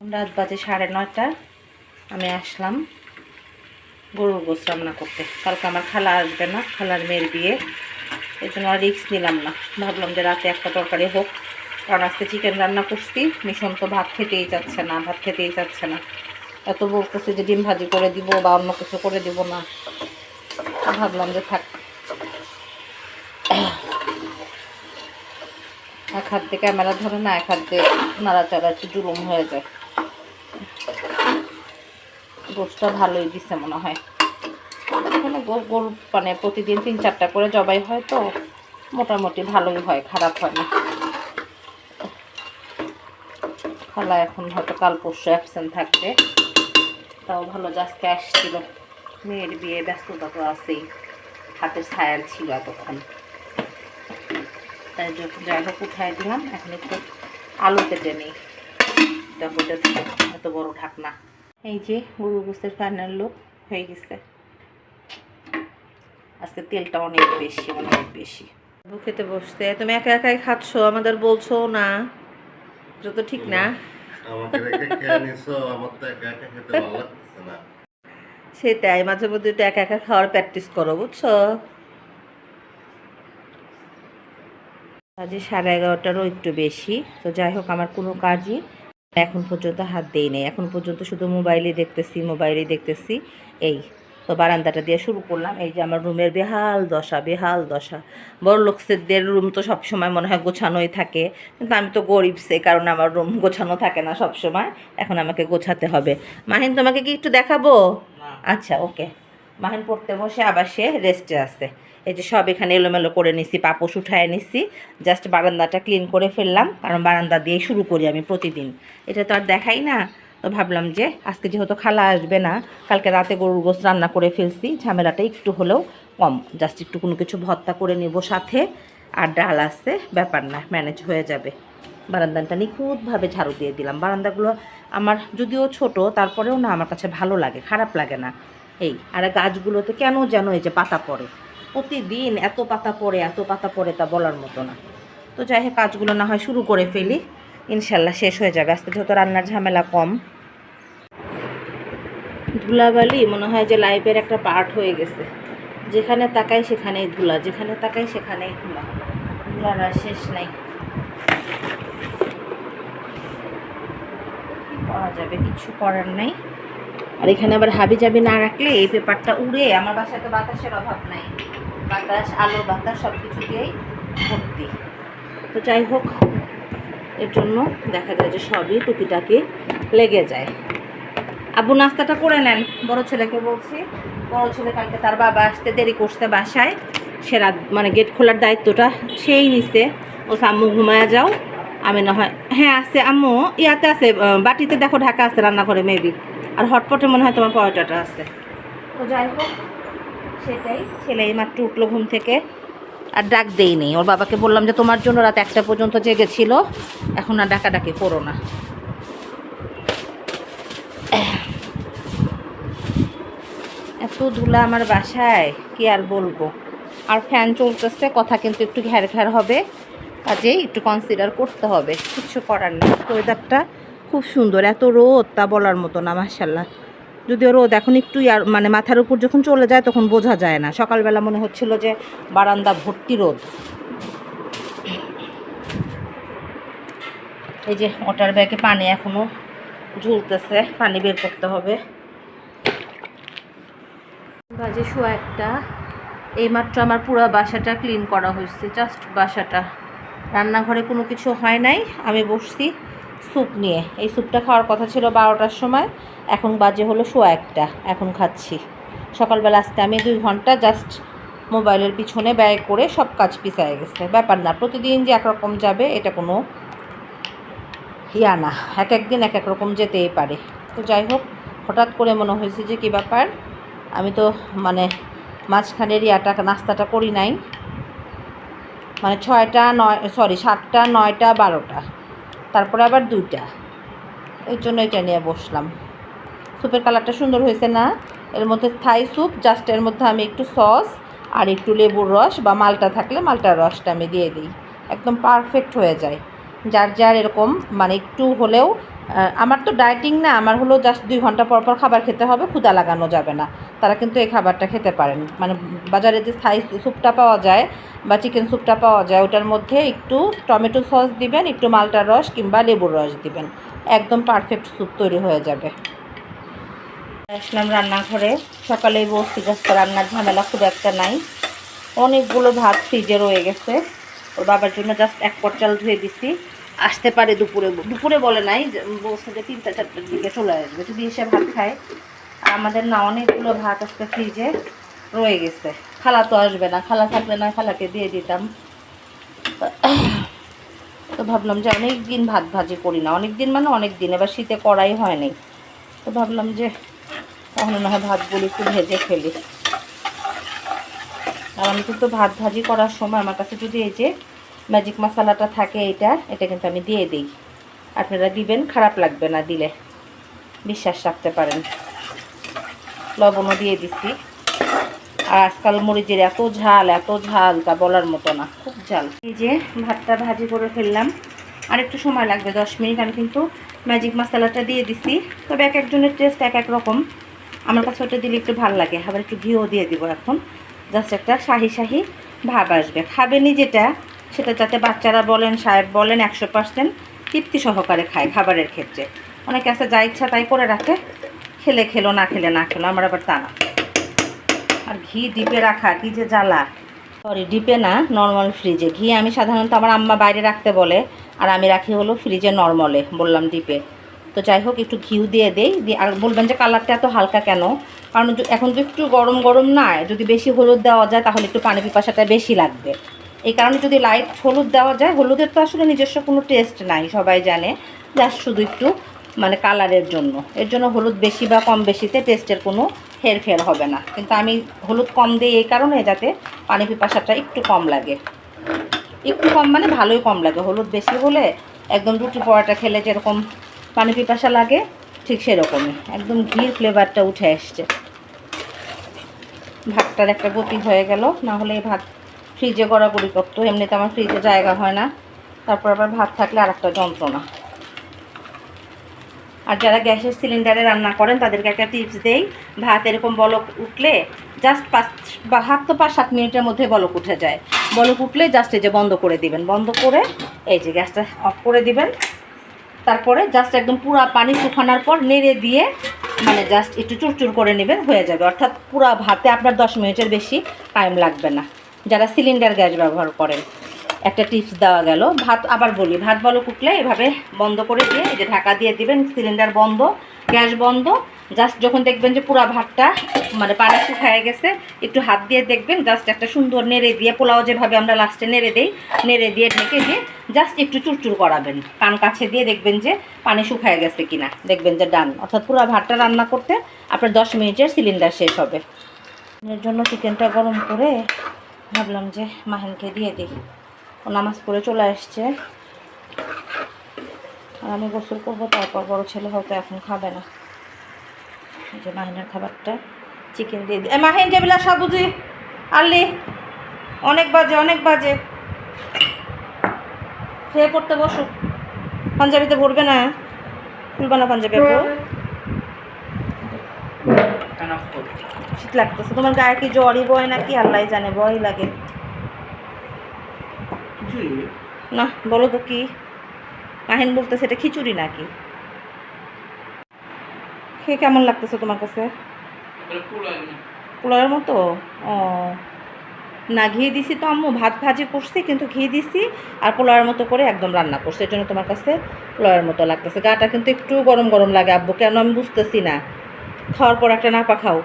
রাত বাজে সাড়ে নয়টা। আমি আসলাম। গরুর গোস রান্না করতে। কালকে আমার খালা আসবে না, খালার মেয়ের বিয়ে। এই জন্য আর রিক্স নিলাম না। ভাবলাম যে রাতে একটা তরকারি হোক। কারণ আজকে চিকেন রান্না করছি। মিশন তো ভাত খেতেই যাচ্ছে না, ভাত খেতেই যাচ্ছে না। এত বলতেছে যে ডিম ভাজি করে দিব বা অন্য কিছু করে দিব না। ভাবলাম যে থাক। এক হাত দিয়ে ক্যামেরা ধরে না, এক হাত দিয়ে নাড়াচাড়া একটু জুলুম হয়ে যায়। গোষ্ঠটা ভালোই দিছে মনে হয়। এখানে গো- গরু মানে প্রতিদিন তিন চারটা করে জবাই হয় তো, মোটামুটি ভালোই হয়, খারাপ হয় না খালা এখন হয়তো কাল পরশু অ্যাবসেন্ট থাকবে। তাও ভালো যে আজকে আসছিল। মেয়ের বিয়ে, ব্যস্ততা তো আছেই। হাতের ছায়ার ছিল এতক্ষণ। তাই যাই হোক উঠাই দিলাম। এখন একটু আলু কেটে নিই। এত বড় ঢাকনা। এই যে গরু গোসের ফাইনাল লুক হয়ে গেছে। আজকে তেলটা অনেক বেশি অনেক বেশি। খেতে বসতে তুমি একা একাই খাচ্ছ আমাদের বলছো না। যত ঠিক না। তো সেটাই মাঝে মধ্যে একটু একা একা খাওয়ার প্র্যাকটিস করো বুঝছ? কাজে সাড়ে এগারোটারও একটু বেশি তো যাই হোক আমার কোনো কাজই এখন পর্যন্ত হাত দেই নেই। এখন পর্যন্ত শুধু মোবাইলে দেখতেছি মোবাইলে দেখতেছি। এই তো বারান্দাটা দিয়ে শুরু করলাম। এই যে আমার রুমের বেহাল দশা বেহাল দশা। বড় লোকসেদের রুম তো সবসময় মনে হয় গোছানোই থাকে। কিন্তু আমি তো গরিব সে কারণ আমার রুম গোছানো থাকে না সব সময় এখন আমাকে গোছাতে হবে। মাহিন তোমাকে কি একটু দেখাবো? আচ্ছা ওকে। মাহিন পড়তে বসে আবার সে রেস্টে আছে। এই যে সব এখানে এলোমেলো করে নিছি, পাপোশ উঠায় নিছি। জাস্ট বারান্দাটা ক্লিন করে ফেললাম, কারণ বারান্দা দিয়ে শুরু করি আমি প্রতিদিন। এটা তো আর দেখাই না। তো ভাবলাম যে আজকে যেহেতু খালা আসবে না, কালকে রাতে গরুর গোস রান্না করে ফেলছি, ঝামেলাটা একটু হলেও কম। জাস্ট একটু কোনো কিছু ভর্তা করে নেব সাথে, আর ডাল আছে, ব্যাপার না ম্যানেজ হয়ে যাবে। বারান্দাটা নিখুঁতভাবে ঝাড়ু দিয়ে দিলাম। বারান্দাগুলো আমার যদিও ছোট, তারপরেও না আমার কাছে ভালো লাগে, খারাপ লাগে না। এই, আর গাছগুলোতে কেন যেন এই যে পাতা পড়ে। প্রতিদিন এত পাতা পড়ে, এত পাতা পড়ে তা বলার মতো না। তো যাই হোক, কাজগুলো না হয় শুরু করে ফেলি। ইনশাল্লাহ শেষ হয়ে যাবে। আজকে যেহেতু রান্নার ঝামেলা কম। ধুলাবালি মনে হয় যে লাইফের একটা পার্ট হয়ে গেছে। যেখানে তাকাই সেখানেই ধুলা, যেখানে তাকাই সেখানেই ধুলা। ধুলার আর শেষ নাই। করা যাবে? কিছু করার নাই। আর এখানে আবার হাবি জাবি না রাখলে এই পেপারটা উড়ে। আমার বাসায় তো বাতাসের অভাব নাই। বাতাস, আলো, বাতাস সব কিছু দিয়েই ভর্তি। তো যাই হোক, এর জন্য দেখা যায় যে সবই টুকিটাকি লেগে যায়। আবু নাস্তাটা করে নেন। বড় ছেলেকে বলছি, বড় ছেলে কালকে তার বাবা আসতে দেরি করতে বাসায়। সে রাত মানে গেট খোলার দায়িত্বটা সেই নিছে। ও আম্মু, ঘুমায়া যাও। আমি না হয় হ্যাঁ আছে আম্মু, ইয়াতে আছে বাটিতে দেখো ঢাকা আছে রান্নাঘরে, মেবি। আর হটপটে মনে হয় তোমার পরোটাটা আছে। তো যাই হোক সেটাই। ছেলে মাত্র উঠল ঘুম থেকে আর ডাক দেই নেই। ওর বাবাকে বললাম যে, তোমার জন্য রাত একটা পর্যন্ত জেগেছিল। এখন আর ডাকাডাকি করো না। এত ধুলা আমার বাসায়, কি আর বলব? আর ফ্যান চলতেছে, কথা কিন্তু একটু ঘ্যার ঘ্যার হবে। কাজেই একটু কনসিডার করতে হবে। কিছু করার নেই। ওয়েদারটা খুব সুন্দর, এত রোদ তা বলার মতো না মাসাল্লাহ যদিও রোদ এখন একটু মানে মাথার উপর যখন চলে যায় তখন বোঝা যায় না। সকালবেলা মনে হচ্ছিল যে বারান্দা ভর্তি রোদ। এই যে ওটার ব্যাগে পানি এখনও ঝুলতেছে, পানি বের করতে হবে। বাজে শোয়া একটা। এইমাত্র আমার পুরো বাসাটা ক্লিন করা হয়েছে, জাস্ট বাসাটা। রান্নাঘরে কোনো কিছু হয় নাই, আমি বসছি। স্যুপ নিয়ে। এই স্যুপটা খাওয়ার কথা ছিল বারোটার সময়। এখন বাজে হলো শোয়া একটা। এখন খাচ্ছি। সকালবেলা আসতে আমি দুই ঘণ্টা জাস্ট মোবাইলের পিছনে ব্যয় করে সব কাজ পিছায় গেছে। ব্যাপার না, প্রতিদিন যে একরকম যাবে, এটা কোনো ইয়া না। এক একদিন এক এক রকম যেতেই পারে। তো যাই হোক, হঠাৎ করে মনে হয়েছে যে কী ব্যাপার? আমি তো মানে মাঝখানের ইয়াটা, নাস্তাটা করি নাই। মানে ছয়টা নয় সরি সাতটা, নয়টা, বারোটা। তারপরে আবার দুইটা। এই জন্য এটা নিয়ে বসলাম। স্যুপের কালারটা সুন্দর হয়েছে না? এর মধ্যে থাই স্যুপ জাস্ট এর মধ্যে আমি একটু সস আর একটু লেবুর রস বা মালটা থাকলে মালটার রসটা আমি দিয়ে দিই। একদম পারফেক্ট হয়ে যায়। যার যার এরকম মানে একটু হলেও আমার তো ডায়েটিং না, আমার হলো জাস্ট দুই ঘণ্টা পর পর খাবার খেতে হবে ক্ষুদা লাগানো যাবে না। তারা কিন্তু এই খাবারটা খেতে পারেন। মানে বাজারে যে থাই স্যুপটা পাওয়া যায় বা চিকেন স্যুপটা পাওয়া যায়, ওটার মধ্যে একটু টমেটো সস দিবেন, একটু মালটার রস কিংবা লেবুর রস দিবেন। একদম পারফেক্ট স্যুপ তৈরি হয়ে যাবে। আসলাম রান্নাঘরে। সকালেই বসছি রান্নার ঝামেলা খুব একটা নাই। অনেকগুলো ভাত ফ্রিজে রয়ে গেছে। ওর বাবার জন্য জাস্ট এক পট চাল ধুয়ে দিছি। আসতে পারে দুপুরে। দুপুরে বলে নাই বলছে যে তিনটা চারটার দিকে চলে আসবে। যদি এসে ভাত খায়, আর আমাদের না অনেকগুলো ভাত আজকে ফ্রিজে রয়ে গেছে। খালা তো আসবে না, খালা থাকলে না খালাকে দিয়ে দিতাম। তো ভাবলাম যে অনেক দিন ভাত ভাজি করি না। অনেক দিন মানে অনেক দিন এবার শীতে করাই হয়নি তো ভাবলাম যে তাহলে না হয় ভাতগুলো একটু ভেজে ফেলি। আর আমি কিন্তু ভাত ভাজি করার সময় আমার কাছে যদি এই যে ম্যাজিক মশলাটা থাকে এটা এটা কিন্তু আমি দিয়ে দিই। আপনারা দিবেন, খারাপ লাগবে না দিলে। বিশ্বাস রাখতে পারেন। লবণও দিয়ে দিচ্ছি আর আজকাল মরিচের এত ঝাল এত ঝাল তা বলার মতো না, খুব ঝাল। এই যে ভাতটা ভাজি করে ফেললাম। আর একটু সময় লাগবে, দশ মিনিট। আমি কিন্তু ম্যাজিক মশলাটা দিয়ে দিছি। তবে এক একজনের টেস্ট এক এক রকম। আমার কাছে ওটা দিলে একটু ভালো লাগে। আবার একটু ঘিও দিয়ে দিব এখন। জাস্ট একটা শাহি শাহি ভাব আসবে। খাবেনি যেটা, সেটা যাতে বাচ্চারা বলেন, সাহেব বলেন, একশো পার্সেন্ট তৃপ্তি সহকারে খায় খাবারের ক্ষেত্রে। অনেকে আছে, যা ইচ্ছা তাই করে রাখে। খেলে খেলো, না খেলে না খেলো, আমার আবার তা না। আর ঘি ডিপে রাখা, কি যে জ্বালা। সরি ডিপে না নর্মাল ফ্রিজে ঘি আমি সাধারণত আমার আম্মা বাইরে রাখতে বলে, আর আমি রাখি হলো ফ্রিজে নর্মালে বললাম ডিপে। তো যাই হোক, একটু ঘিউ দিয়ে দেই। দিয়ে আর বলবেন যে কালারটা এত হালকা কেন? কারণ এখন তো একটু গরম গরম না, যদি বেশি হলুদ দেওয়া যায় তাহলে একটু পানি পিপাসাটা বেশি লাগবে। এই কারণে যদি লাইট হলুদ দেওয়া যায়, হলুদের তো আসলে নিজস্ব কোনো টেস্ট নাই, সবাই জানে। জাস্ট শুধু একটু মানে কালারের জন্য। এর জন্য হলুদ বেশি বা কম বেশিতে টেস্টের কোনো হেরফের হবে না। কিন্তু আমি হলুদ কম দিই এই কারণে যাতে পানি পিপাসাটা একটু কম লাগে। একটু কম মানে ভালোই কম লাগে। হলুদ বেশি হলে একদম রুটি পরোটা খেলে যেরকম পানি পিপাসা লাগে, ঠিক সেরকমই। একদম ঘির ফ্লেভারটা উঠে এসছে ভাতটার একটা গতি হয়ে গেল, না হলে ভাত ফ্রিজে গড়াগড়ি করতো। এমনিতে আমার ফ্রিজে জায়গা হয় না। তারপর আবার ভাত থাকলে আর একটা যন্ত্রণা। আর যারা গ্যাসের সিলিন্ডারে রান্না করেন, তাদেরকে একটা টিপস দেই। ভাত এরকম বলক উঠলে জাস্ট পাঁচ, বা হাত তো পাঁচ, সাত মিনিটের মধ্যে বলক উঠে যায়। বলক উঠলে জাস্ট এই যে বন্ধ করে দিবেন। বন্ধ করে এই যে গ্যাসটা অফ করে দিবেন। তারপরে জাস্ট একদম পুরা পানি শুকানোর পর নেড়ে দিয়ে মানে জাস্ট একটু চুরচুর করে নেবেন, হয়ে যাবে। অর্থাৎ পুরা ভাতে আপনার দশ মিনিটের বেশি টাইম লাগবে না। যারা সিলিন্ডার গ্যাস ব্যবহার করেন, একটা টিপস দেওয়া গেল। ভাত আবার বলি, ভাত বলো কুটলে এভাবে বন্ধ করে দিয়ে এই যে ঢাকা দিয়ে দিবেন সিলিন্ডার বন্ধ, গ্যাস বন্ধ জাস্ট যখন দেখবেন যে পুরো ভাতটা মানে পানি শুকায় গেছে, একটু হাত দিয়ে দেখবেন জাস্ট একটা সুন্দর নেড়ে দিয়ে, পোলাও যেভাবে আমরা লাস্টে নেড়ে দেই, নেড়ে দিয়ে ঢেকে দিয়ে জাস্ট একটু চুরচুর করাবেন। কান কাছে দিয়ে দেখবেন যে পানি শুকায় গেছে কিনা। দেখবেন যে ডান অর্থাৎ পুরো ভাতটা রান্না করতে আপনার দশ মিনিটের সিলিন্ডার শেষ হবে। এর জন্য চিকেনটা গরম করে ভাবলাম যে মাহিনকে দিয়ে দিই। ও নামাজ পড়ে চলে আসছে। আর আমি গোসল করব, তারপর বড় ছেলে হয়তো এখন খাবে না। এই যে মাহিনের খাবারটা চিকেন দিয়ে দিই মাহিন যেবিলা সাবুজি আনলি অনেক বাজে অনেক বাজে। খেয়ে পড়তে বসো। পাঞ্জাবিতে ভরবে না। খুলবে না পাঞ্জাবি শীত লাগতেছে। তোমার গায়ে কি জ্বরই বয় নাকি? আল্লাহ জানে ভয় লাগে। না বলো তো কি? মাহিন বলতেছে এটা খিচুড়ি নাকি? খেয়ে কেমন লাগতেছে তোমার কাছে? পোলাওয়ের মতো? ও। না ঘি দিছি তো আম্মু ভাত ভাজি করছি কিন্তু ঘি দিছি আর পোলাওয়ের মতো করে একদম রান্না করছি। এর জন্য তোমার কাছে পোলাওয়ের মতো লাগতেছে। গাটা কিন্তু একটু গরম গরম লাগে আব্বু কেন আমি বুঝতেছি না। খাওয়ার পর একটা নাপা খাও।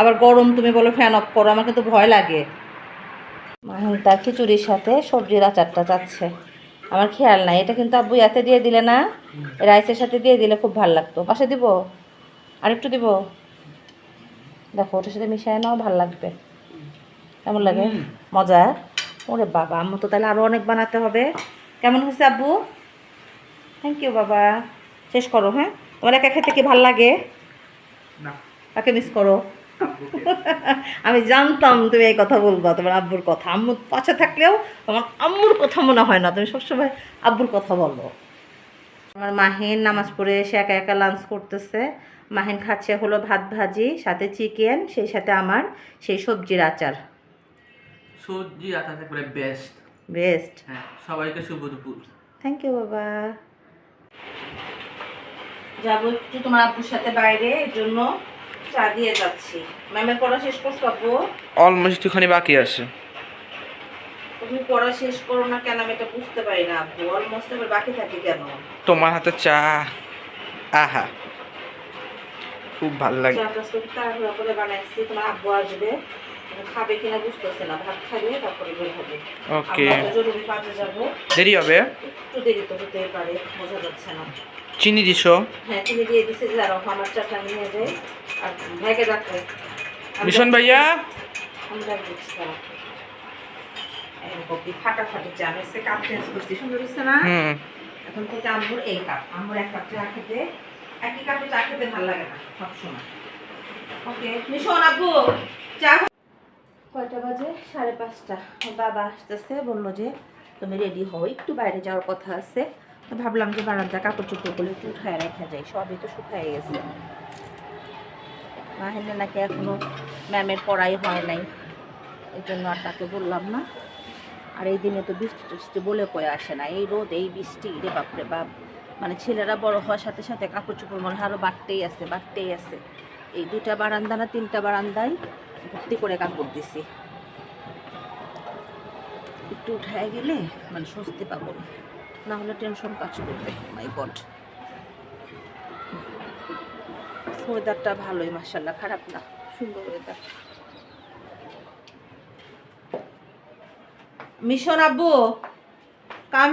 আবার গরম তুমি বলো ফ্যান অফ করো আমার কিন্তু ভয় লাগে। মাহিনতার খিচুড়ির সাথে সবজির আচারটা চাচ্ছে। আমার খেয়াল নাই এটা কিন্তু আব্বু ইয়াতে দিয়ে দিলে না? রাইসের সাথে দিয়ে দিলে খুব ভালো লাগতো। পাশে দিব? আর একটু দিব? দেখো ওটার সাথে মিশিয়ে নাও ভালো লাগবে। কেমন লাগে? মজা? ওরে বাবা আম্মু তো তাহলে আরও অনেক বানাতে হবে। কেমন হয়েছে আব্বু? থ্যাংক ইউ বাবা। শেষ করো হ্যাঁ? তোমার একা খেতে কি ভালো লাগে? তাকে মিস করো? আমি জানতাম তুমি এই কথা বলবা তোমার আব্বুর কথা। আম্মুর পাশে থাকলেও তোমার আম্মুর কথা মনে হয় না। তুমি সবসময় আব্বুর কথা বলো। আমার মাহিন নামাজ পড়ে এসে একা একা লাঞ্চ করতেছে। মাহিন খাচ্ছে হলো ভাত ভাজি সাথে চিকেন সেই সাথে আমার সেই সবজির আচার। সবজি আটা একবারে বেস্ট বেস্ট হ্যাঁ সবাইকে শুভ দুপুর। থ্যাংক ইউ বাবা। যাব একটু তোমার আব্বুর সাথে বাইরে এর জন্য চা দিয়ে যাচ্ছি। ম্যামের পড়া শেষ করছ আব্বু? অলমোস্ট একটুখানি বাকি আছে। তুমি পড়া শেষ করো না কেন? আমি এটা বুঝতে পারি না আপু অলমোস্ট এবার বাকি থাকে কেন? তোমার হাতে চা। আহা। খুব ভালো লাগে। তাড়াহুড়া করে বানাইছি তোমার আব্বু আসবে। খাবে কিনা বুঝতেছে না ভাত খাবে তারপরে বের হবে। ওকে। জরুরি কাজে যাব। দেরি হবে? একটু দেরি তো হতেই পারে বোঝা যাচ্ছে না। চিনি দিছো? হ্যাঁ তুমি দিয়ে দিছে যে আমার চাটা নিয়ে যায় আর ভাইকে মিশন ভাইয়া? ফাটাফাটি চা কাপ চেঞ্জ করছি সুন্দর হচ্ছে না? এখন থেকে আম্মুর এই কাপ আম্মুর এক কাপ চা খেতে। একই কাপে চা খেতে ভালো লাগে না, সবসময়। ওকে মিশন আব্বু, চা কয়টা বাজে? সাড়ে পাঁচটা। বাবা আসতেছে, বলল যে তুমি রেডি হও, একটু বাইরে যাওয়ার কথা আছে। ভাবলাম যে বারান্দা কাপড় চোপড়গুলো একটু উঠায় রাখা যায়, সবই তো শুকায় গেছে। মাহিনে নাকি এখনও ম্যামের পড়াই হয় নাই, এই জন্য আর তাকে বললাম না। আর এই দিনে তো বৃষ্টি টিষ্টি বলে কয়ে আসে না, এই রোদ, এই বৃষ্টি, রে বাপরে বাপ। মানে ছেলেরা বড় হওয়ার সাথে সাথে কাপড় চোপড় মনে হয় আরও বাড়তেই আছে বাড়তেই আছে। এই দুটা বারান্দা না তিনটা বারান্দায় ভর্তি করে কাপড় দিছি। একটু উঠায় গেলে মানে স্বস্তি পাবো। না হলে টেনশন কাজ করবে মাই গড ওয়েদারটা ভালোই মার্শাল্লাহ খারাপ না, সুন্দর ওয়েদার মিশন আব্বু কাম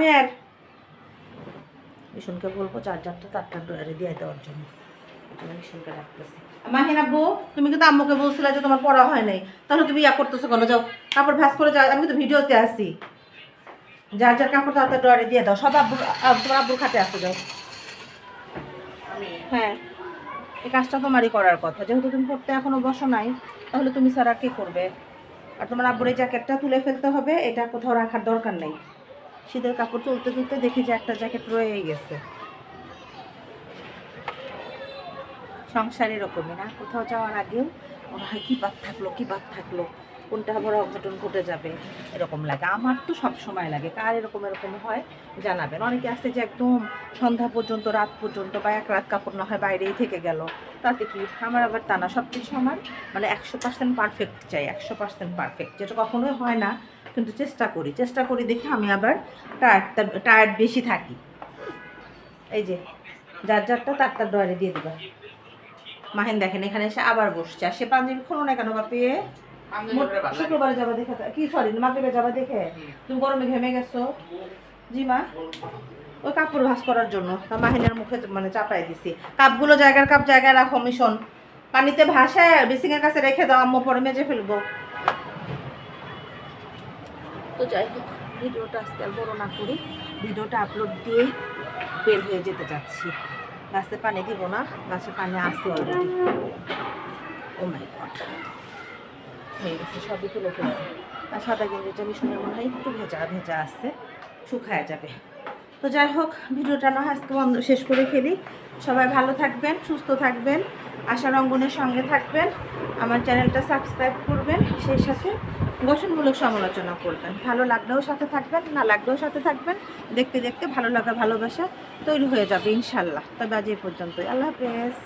হেয়ার বলব চার্জারটা তারটা ডয়ারে দিয়ে দেওয়ার জন্য। রাখতেছি মাহিন তুমি কিন্তু আম্মুকে বলছিলে যে তোমার পড়া হয় নাই। তাহলে তুমি ইয়া করতেছো কেন? যাও কাপড় ভাস করে যাও। আমি কিন্তু ভিডিওতে আসি যার যার কাপড় তাড়াতাড়ি ডয়ারে দিয়ে দাও। সব আব্বুর আব- তোমার আব্বুর খাতে আসো যাও। হ্যাঁ। এই কাজটা তোমারই করার কথা। যেহেতু তুমি পড়তে এখনও বসো নাই তাহলে তুমি স্যার আর কে করবে? আর তোমার আব্বুর এই জ্যাকেটটা তুলে ফেলতে হবে। এটা কোথাও রাখার দরকার নেই। শীতের কাপড় তুলতে তুলতে দেখি যে একটা জ্যাকেট রয়েই গেছে। সংসার এরকমই না? কোথাও যাওয়ার আগেও ওরা কী বাদ থাকল, কী বাদ থাকল? কোনটা বড় অঘটন ঘটে যাবে, এরকম লাগে। আমার তো সব সময় লাগে, কার এরকম এরকম হয় জানাবেন। অনেকে আছে যে একদম সন্ধ্যা পর্যন্ত, রাত পর্যন্ত বা এক রাত কাপড় না হয় বাইরেই থেকে গেল। তাতে কি? আমার আবার তা না, সব কিছু আমার মানে একশো পার্সেন্ট পারফেক্ট চাই, একশো পার্সেন্ট পারফেক্ট যেটা কখনোই হয় না, কিন্তু চেষ্টা করি। চেষ্টা করি দেখে আমি আবার টায়ার্ডটা টায়ার্ড বেশি থাকি। এই যে, যার যারটা তার তার ডয়ারে দিয়ে দিবা। মাহেন দেখেন, এখানে এসে আবার বসছে। আর সে পাঞ্জাবি খোলো না কেন বাপি? শুক্রবারে যাবা দেখে কি সরি মাগরিবে যাবা দেখে? তুমি গরমে ঘেমে গেছো? জি মা। ওই কাপড় ভাস করার জন্য। মাহিনের মুখে মানে চাপাই দিছি। কাপগুলো জায়গার কাপ জায়গায় রাখো মিশন। পানিতে ভাসায় বেসিংয়ের কাছে রেখে দাও আম্মু পরে মেজে ফেলব। তো যাই হোক ভিডিওটা আজকে আর বড় না করি। ভিডিওটা আপলোড দিয়ে বের হয়ে যেতে চাচ্ছি গাছে পানি দিব না গাছে পানি আসতে অলরেডি ও মাই গড হয়ে গেছে, সবই তুলে ফেলছি। আর সাদা গেঞ্জিটা মিশনের মনে হয় একটু ভেজা ভেজা আসছে শুকায় যাবে। তো যাই হোক, ভিডিওটা না আজকে শেষ করে ফেলি। সবাই ভালো থাকবেন, সুস্থ থাকবেন, আশা রঙ্গনের সঙ্গে থাকবেন। আমার চ্যানেলটা সাবস্ক্রাইব করবেন, সেই সাথে গঠনমূলক সমালোচনা করবেন। ভালো লাগলেও সাথে থাকবেন, না লাগলেও সাথে থাকবেন। দেখতে দেখতে ভালো লাগা, ভালোবাসা তৈরি হয়ে যাবে, ইনশাল্লাহ। তবে আজ এই পর্যন্তই। আল্লাহ হাফেজ।